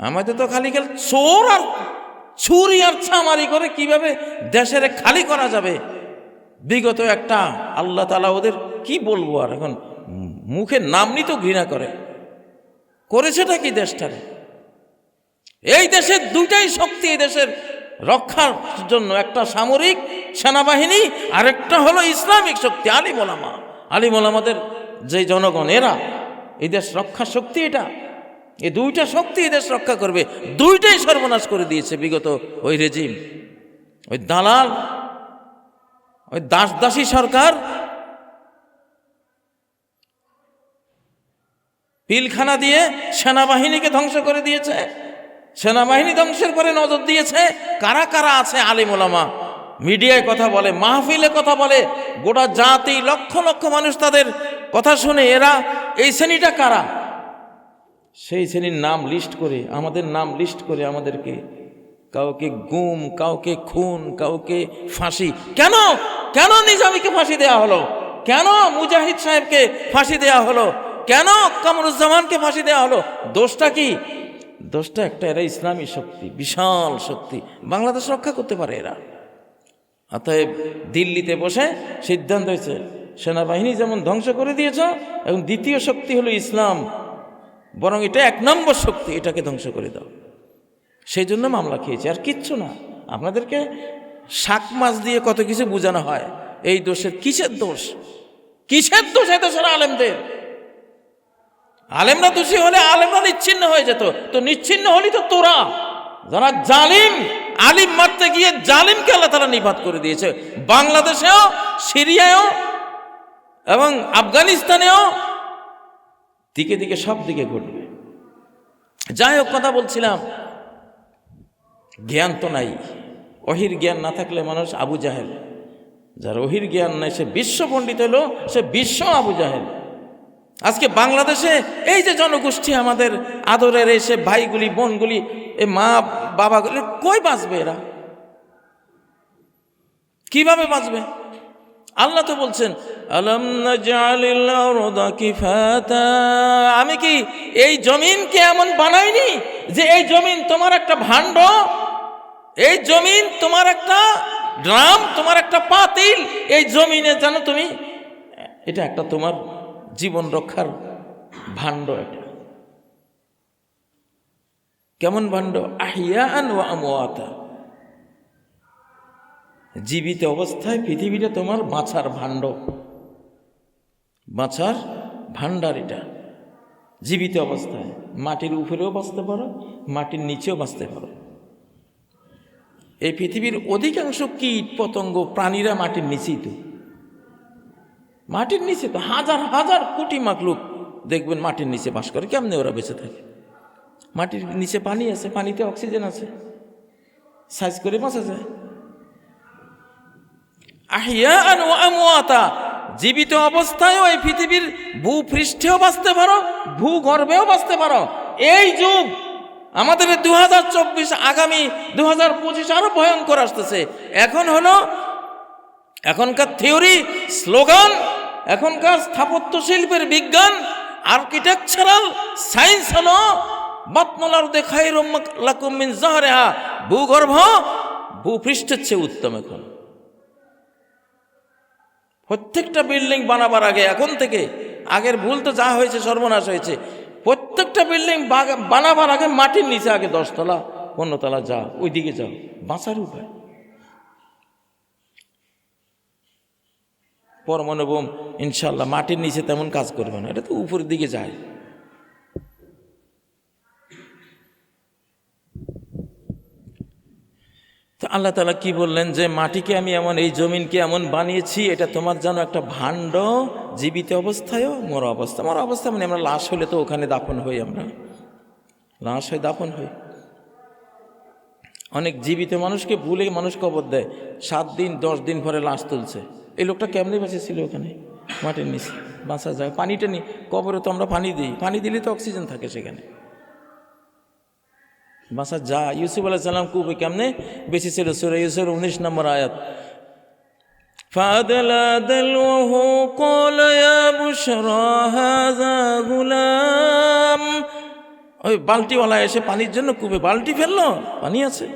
আমাদের তো খালি খালি চোর আর ছুরি আর ছামারি করে কীভাবে দেশের খালি করা যাবে? বিগত একটা আল্লাহ তালা ওদের কি বলব আর এখন? মুখে নাম নিতেও ঘৃণা করে। করেছেটা কি দেশটারে? এই দেশের দুইটাই শক্তি, এই দেশের রক্ষার জন্য, একটা সামরিক সেনাবাহিনী আর একটা হলো ইসলামিক শক্তি, আলিম ওলামা। আলিম মোলামাদের যে জনগণ, এরা, এই দেশ রক্ষার শক্তি এটা। এই দুইটা শক্তি দেশ রক্ষা করবে। দুইটাই সর্বনাশ করে দিয়েছে বিগত ওই রেজিম। ওই দালাল, ওই দাস দাসী সরকার। পিলখানা দিয়ে সেনাবাহিনীকে ধ্বংস করে দিয়েছে। সেনাবাহিনী ধ্বংসের পরে নজর দিয়েছে। কারা কারা আছে আলিম ওলামা? মিডিয়ায় কথা বলে, মাহফিলে কথা বলে। গোটা জাতি, লক্ষ লক্ষ মানুষ তাদের কথা শুনে, এরা এই শ্রেণীটা কারা? সেই শ্রেণির নাম লিস্ট করে, আমাদের নাম লিস্ট করে আমাদেরকে কাউকে গুম, কাউকে খুন, কাউকে ফাঁসি, কেন? কেন নিজামীকে ফাঁসি দেয়া হলো? কেন মুজাহিদ সাহেবকে ফাঁসি দেয়া হলো? কেন কামরুজ্জামানকে ফাঁসি দেওয়া হলো? দোষটা কি? দোষটা একটা, এরা ইসলামী শক্তি, বিশাল শক্তি। বাংলাদেশ রক্ষা করতে পারে এরা। অতএব দিল্লিতে বসে সিদ্ধান্ত হয়েছে, সেনাবাহিনী যেমন ধ্বংস করে দিয়েছ, এবং দ্বিতীয় শক্তি হলো ইসলাম। বরং এটা এক নম্বর শক্তি, এটাকে ধ্বংস করে দাও। সেই জন্য মামলা খেয়েছে। আর কিচ্ছু না। আপনাদেরকে শাক মাছ দিয়ে কত কিছু বোঝানো হয়। এই দোষের কিসের দোষ? কিসের দোষ এই দোষের আলেমদের? আলেমরা দোষী হলে আলেমরা নিচ্ছিন্ন হয়ে যেত। তো নিচ্ছিন্ন হলি তো তোরা। যারা জালিম, আলিম মারতে গিয়ে জালিমকে আল্লাহ তারা নিপাত করে দিয়েছে। বাংলাদেশেও, সিরিয়ায়ও এবং আফগানিস্তানেও দিকে দিকে সব দিকে ঘটবে। যাই হোক, কথা বলছিলাম। জ্ঞান তো নাই। অহির জ্ঞান না থাকলে মানুষ আবু জাহেল। যার অহির জ্ঞান নাই, সে বিশ্ব পণ্ডিত হলো, সে বিশ্ব আবু জাহেল। আজকে বাংলাদেশে এই যে জনগোষ্ঠী আমাদের আদরের এসে ভাইগুলি, বোনগুলি, এ মা, বাবাগুলি, কই বাঁচবে এরা? কীভাবে বাঁচবে? আল্লাহ তো বলছেন আমি কি এই জমিনকে এমন বানাইনি যে এই জমিন তোমার একটা ভাণ্ড, এই জমিন তোমার একটা ড্রাম, তোমার একটা পাতিল, এই জমিনে জানো তুমি, এটা একটা তোমার জীবন রক্ষার ভাণ্ড এটা। কেমন ভাণ্ড? আহিয়ান ও আমোয়াতা জীবিত অবস্থায় পৃথিবীটা তোমার বাঁচার ভাণ্ড। বাঁচার ভাণ্ডার এটা। জীবিত অবস্থায়। মাটির উপরেও বাঁচতে পারো, মাটির নিচেও বাঁচতে পারো। এই পৃথিবীর অধিকাংশ কীট পতঙ্গ প্রাণীরা মাটির নিচেই তো। মাটির নিচে তো হাজার হাজার কোটি মাকলুক দেখবেন মাটির নিচে বাস করে, কেমনে ওরা বেঁচে থাকে? মাটির নিচে পানি আছে, পানিতে অক্সিজেন আছে। সাইজ করে বাঁচা যায়। জীবিত অবস্থায়ও এই পৃথিবীর ভূপৃষ্ঠেও বাঁচতে পারো, ভূগর্ভেও বাঁচতে পারো। এই যুগ আমাদের দু হাজার চব্বিশ আগামী দু হাজার পঁচিশ আরও ভয়ঙ্কর আসতেছে। এখন হলো, এখনকার থিওরি, স্লোগান, এখনকার স্থাপত্য শিল্পের বিজ্ঞান, আর্কিটেকচারাল সায়েন্স হলো বাতমলার দেখাই লাকুমিন জাহরেহা। ভূগর্ভ ভূপৃষ্ঠের চেয়ে উত্তম এখন। প্রত্যেকটা বিল্ডিং বানাবার আগে, এখন থেকে, আগের ভুল তো যা হয়েছে, সর্বনাশ হয়েছে। প্রত্যেকটা বিল্ডিং বানাবার আগে মাটির নিচে আগে দশতলা, পনেরোতলা যা ওই দিকে যাও, বাঁচার উপায়। পরমাণু বোম ইনশাল্লাহ মাটির নিচে তেমন কাজ করবে না, এটা তো উপরের দিকে যায়। আল্লাহ তালা কি বললেন যে, মাটিকে আমি এমন, এই জমিনকে এমন বানিয়েছি, এটা তোমার যেন একটা ভাণ্ড জীবিত অবস্থায়ও মরা অবস্থা। মরা অবস্থা মানে আমরা লাশ হলে তো ওখানে দাফন হই আমরা। লাশ হয়ে দাফন হই। অনেক জীবিত মানুষকে ভুলে মানুষ কবর দেয়। সাত দিন, দশ দিন পরে লাশ তুলছে। এই লোকটা কেমনে বেঁচেছিল ওখানে? মাটির নিচে। বাঁচা যায় পানিটা নি কবরে তো আমরা পানি দিই। পানি দিলে তো অক্সিজেন থাকে সেখানে। বাসা যা ইউসুফ আলাহ সাল্লাম কুবে কেমনে বেশি ছিল সুরে ইউসুফ উনিশ নম্বর আয়াত فأدلى دلوه قال يا بشرى هذا غلام ওই বালতিওয়ালা এসে পানির জন্য কূপে বালতি ফেললো পানি আছে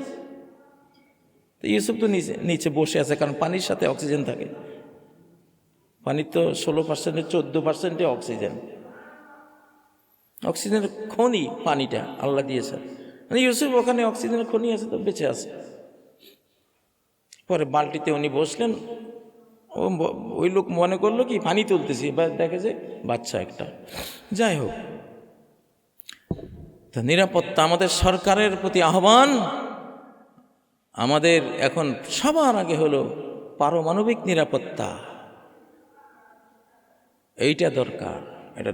তো ইউসুফ তো নিচে নিচে বসে আছে কারণ পানির সাথে অক্সিজেন থাকে পানির তো ষোলো পার্সেন্টে চোদ্দো পার্সেন্টে অক্সিজেন অক্সিজেনের খনি পানিটা আল্লাহ দিয়েছে মানে ইউসুফ ওখানে অক্সিজেনের খনি আছে তো, বেঁচে আছে। পরে বালটিতে উনি বসলেন। ও ওই লোক মনে করল কি, পানি তুলতেছি, বা দেখে যে বাচ্চা একটা। যাই হোক, তো নিরাপত্তা আমাদের সরকারের প্রতি আহ্বান। আমাদের এখন সবার আগে হলো পারমাণবিক নিরাপত্তা। এইটা দরকার। এটা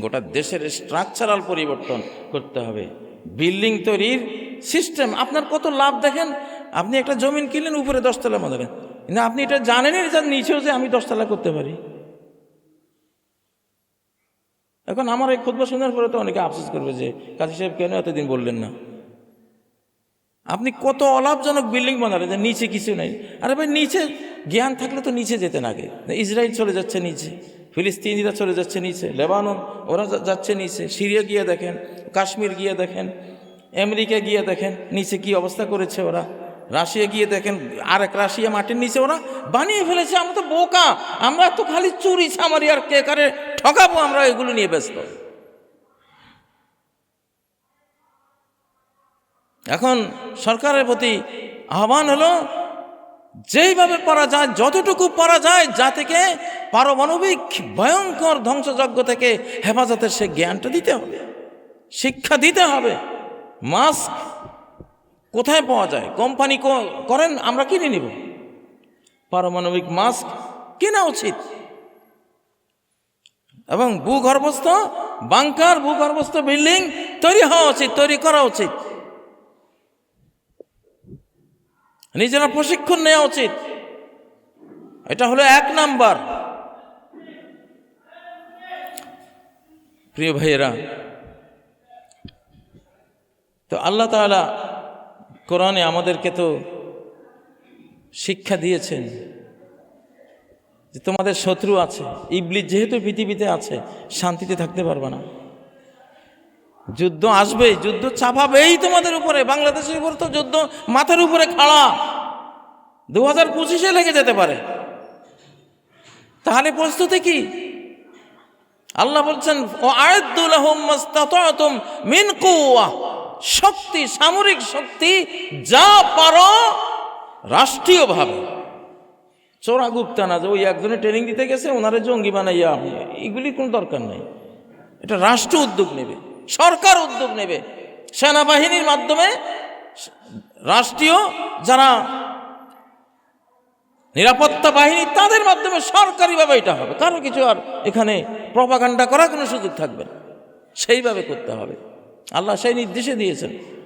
গোটা দেশের স্ট্রাকচারাল পরিবর্তন করতে হবে। বিল্ডিং তৈরির সিস্টেম। আপনার কত লাভ দেখেন? আপনি একটা জমিন কিনলেন, উপরে দশতলা বাঁধালেন কিন্তু আপনি এটা জানেনই যে নিচেও যে আমি দশতলা করতে পারি। এখন আমার এই খুদ্া শোনার পরে তো অনেকে আফসোস করবে যে, কাজী সাহেব, কেন এতদিন বললেন না? আপনি কত অলাভজনক বিল্ডিং বানালেন যে নিচে কিছু নেই। আরে ভাই, নিচে জ্ঞান থাকলে তো নিচে যেতেন আগে। ইসরায়েল চলে যাচ্ছে নিচে। ফিলিস্তিনিরা চলে যাচ্ছে নিচে, লেবানন, ওরা যাচ্ছে নিচে। সিরিয়া গিয়ে দেখেন, কাশ্মীর গিয়ে দেখেন, আমেরিকা গিয়ে দেখেন, নিচে কি অবস্থা করেছে ওরা? রাশিয়া গিয়ে দেখেন আর এক রাশিয়া মাটির নিচে ওরা বানিয়ে ফেলেছে, আমরা তো বোকা, আমরা তো খালি চুরি, ছামারি আর কে কারে ঠকাবো, আমরা এগুলো নিয়ে ব্যস্ত। এখন সরকারের প্রতি আহ্বান হলো যেইভাবে পারা যায়, যতটুকু পারা যায়, জাতিকে পারমাণবিক ভয়ঙ্কর ধ্বংসযজ্ঞ থেকে হেফাজতের সে জ্ঞানটা দিতে হবে, শিক্ষা দিতে হবে। মাস্ক কোথায় পাওয়া যায়? কোম্পানি করেন, আমরা কিনে নিব। পারমাণবিক মাস্ক কেনা উচিত। এবং ভূগর্ভস্থ, বাংকার ভূগর্ভস্থ বিল্ডিং তৈরি হওয়া উচিত, তৈরি করা উচিত। নিজেরা প্রশিক্ষণ নেওয়া উচিত। এটা হলো এক নাম্বার। প্রিয় ভাইয়েরা, তো আল্লাহ তাআলা কোরআনে আমাদেরকে তো শিক্ষা দিয়েছেন যে তোমাদের শত্রু আছে, ইবলিস যেহেতু পৃথিবীতে আছে, শান্তিতে থাকতে পারবে না। যুদ্ধ আসবে, যুদ্ধ চাপাবেই তোমাদের উপরে। বাংলাদেশের উপর তো যুদ্ধ মাথার উপরে খাড়া। দু হাজার পঁচিশে লেগে যেতে পারে। তাহলে প্রস্তুতি কি? আল্লাহ বলছেন ও মিন কুয়া শক্তি, সামরিক শক্তি যা পারো রাষ্ট্রীয়ভাবে। চোরা গুপ্তা না যে ওই একজনে ট্রেনিং দিতে গেছে, ওনারে জঙ্গি বানাইয়া, এগুলির কোনো দরকার নেই। এটা রাষ্ট্র উদ্যোগ নেবে। সরকার উদ্যোগ নেবে। সেনাবাহিনীর মাধ্যমে রাষ্ট্রীয় যারা নিরাপত্তা বাহিনী, তাদের মাধ্যমে সরকারিভাবে এটা হবে। কারও কিছু আর এখানে প্রপাগান্ডা করার কোনো সুযোগ থাকবে না। সেইভাবে করতে হবে। আল্লাহ সেই নির্দেশে দিয়েছেন।